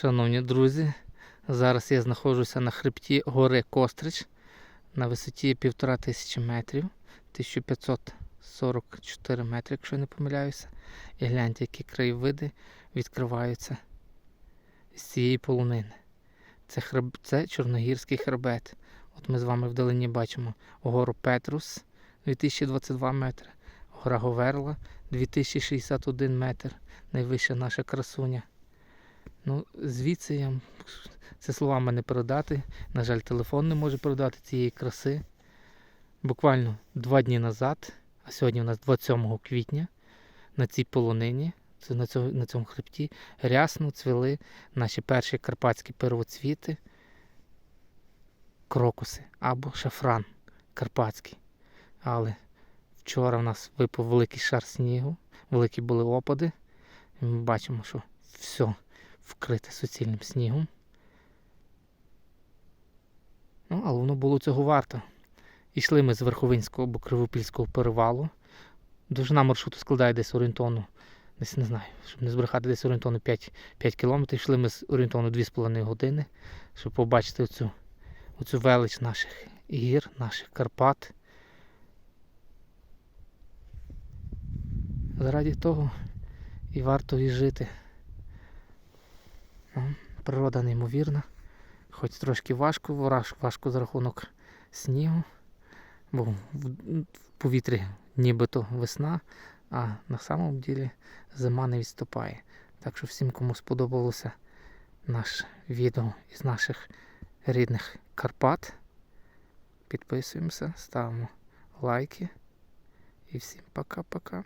Шановні друзі, зараз я знаходжуся на хребті гори Кострич на висоті 1500 метрів, 1544 метри, якщо я не помиляюся. І гляньте, які краєвиди відкриваються з цієї полонини. Це, хреб... Це Чорногірський хребет. От ми з вами вдалині бачимо гору Петрус 2022 метри, гора Говерла 2061 метр, найвища наша красуня. Ну, звідси я це словами не передати. На жаль, телефон не може передати цієї краси. Буквально два дні назад, а сьогодні у нас 27 квітня, на цій полонині, на, цьому, на цьому хребті, рясно цвіли наші перші карпатські первоцвіти, крокуси або шафран карпатський. Але вчора в нас випав великий шар снігу, великі були опади. І ми бачимо, що все вкрите суцільним снігом. Ну, але воно було цього варто. Ішли ми з Верховинського або Кривопільського перевалу. Довжина маршруту складає десь орієнтовно, десь не знаю, щоб не збрехати, десь орієнтовно 5, 5 кілометрів. Йшли ми з орієнтовно 2,5 години, щоб побачити оцю, оцю велич наших гір, наших Карпат. Заради того і варто і жити. Природа неймовірна. Хоч трошки важко, важко за рахунок снігу, бо в, повітрі нібито весна, а на самому ділі зима не відступає. Так що всім, кому сподобалося наше відео із наших рідних Карпат, підписуємося, ставимо лайки. І всім пока-пока.